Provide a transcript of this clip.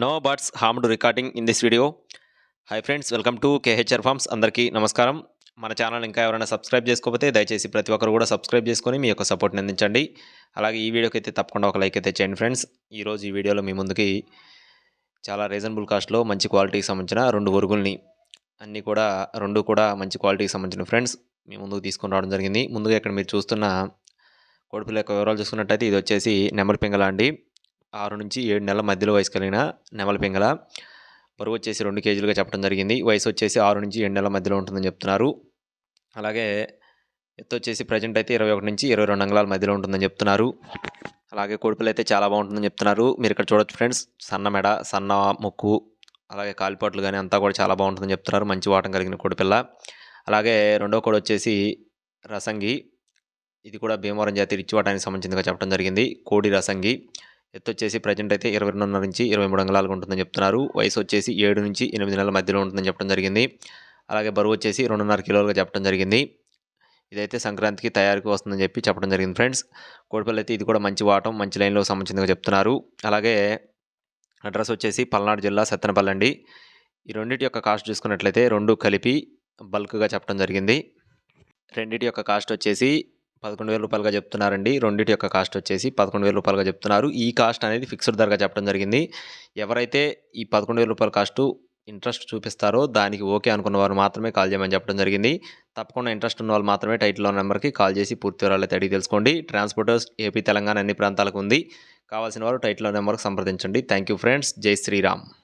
No birds harmed recording in this video hi friends welcome to KHR farms అందరికీ నమస్కారం. మన channel ఇంకా ఎవరైనా సబ్స్క్రైబ్ చేసుకోకపోతే దయచేసి ప్రతి ఒక్కరు కూడా సబ్స్క్రైబ్ చేసుకొని మీ యొక్క సపోర్ట్ని అందించండి. అలాగే ఈ వీడియోకి అయితే తప్పకుండా ఒక లైక్ అయితే చేయండి ఫ్రెండ్స్ ఈరోజు ఈ వీడియోలో మీ ముందుకి చాలా రీజనబుల్ కాస్ట్లో మంచి క్వాలిటీకి సంబంధించిన రెండు ఒరుగుల్ని అన్నీ కూడా రెండు కూడా మంచి క్వాలిటీకి సంబంధించిన ఫ్రెండ్స్ మీ ముందుకు తీసుకొని రావడం జరిగింది. ముందుగా ఇక్కడ మీరు చూస్తున్న కోడిపిల్ల యొక్క వివరాలు చూసుకున్నట్టయితే ఇది వచ్చేసి నెమలి పింగళ అండి ఆరు నుంచి ఏడు నెలల మధ్యలో వయసు కలిగిన నెమల పింగళ. బరువు వచ్చేసి రెండు కేజీలుగా చెప్పడం జరిగింది. వయసు వచ్చేసి ఆరు నుంచి ఏడు నెలల మధ్యలో ఉంటుందని చెప్తున్నారు. అలాగే ఎత్తు వచ్చేసి ప్రజెంట్ అయితే ఇరవై ఒకటి నుంచి ఇరవై రెండు అంగళాల మధ్యలో ఉంటుందని చెప్తున్నారు. అలాగే కోడిపిల్ల అయితే చాలా బాగుంటుందని చెప్తున్నారు. మీరు ఇక్కడ చూడొచ్చు ఫ్రెండ్స్ సన్న మెడ సన్న ముక్కు అలాగే కాలిపాట్లు కానీ అంతా కూడా చాలా బాగుంటుందని చెప్తున్నారు. మంచి వాటం కలిగిన కోడిపిల్ల. అలాగే రెండో కోడి వచ్చేసి రసంగి. ఇది కూడా భీమవరం జాతి రిచ్ వాటానికి సంబంధించిందిగా చెప్పడం జరిగింది. కోడి రసంగి. ఎత్తు వచ్చేసి ప్రజెంట్ అయితే ఇరవై రెండున్నర నుంచి ఇరవై మూడు అంగళాలకు ఉంటుందని చెప్తున్నారు. వయసు వచ్చేసి ఏడు నుంచి ఎనిమిది నెలల మధ్యలో ఉంటుందని చెప్పడం జరిగింది. అలాగే బరువు వచ్చేసి రెండున్నర కిలోలుగా చెప్పడం జరిగింది. ఇదైతే సంక్రాంతికి తయారీకి వస్తుందని చెప్పి చెప్పడం జరిగింది ఫ్రెండ్స్. కోడిపల్లి అయితే ఇది కూడా మంచి వాటం మంచి లైన్లో సంబంధించిందిగా చెప్తున్నారు. అలాగే అడ్రస్ వచ్చేసి పల్నాడు జిల్లా సత్తెనపల్లి అండి. ఈ రెండింటి యొక్క కాస్ట్ చూసుకున్నట్లయితే రెండు కలిపి బల్క్గా చెప్పడం జరిగింది. రెండింటి యొక్క కాస్ట్ వచ్చేసి పదకొండు వేల రూపాయలుగా చెప్తున్నారండి. రెండింటి యొక్క కాస్ట్ వచ్చేసి పదకొండు వేల రూపాయలుగా చెప్తున్నారు. ఈ కాస్ట్ అనేది ఫిక్స్డ్ ధరగా చెప్పడం జరిగింది. ఎవరైతే ఈ పదకొండు వేల రూపాయల కాస్టు ఇంట్రెస్ట్ చూపిస్తారో దానికి ఓకే అనుకున్న వారు మాత్రమే కాల్ చేయమని చెప్పడం జరిగింది. తప్పకుండా ఇంట్రెస్ట్ ఉన్న వాళ్ళు మాత్రమే టైటిల్లో నెంబర్కి కాల్ చేసి పూర్తి వివరాలు అయితే అడిగి తెలుసుకోండి. ట్రాన్స్పోర్టర్స్ ఏపీ తెలంగాణ అన్ని ప్రాంతాలకు ఉంది. కావాల్సిన వారు టైటిల్లో నెంబర్కి సంప్రదించండి. Thank you friends. జై శ్రీరామ్.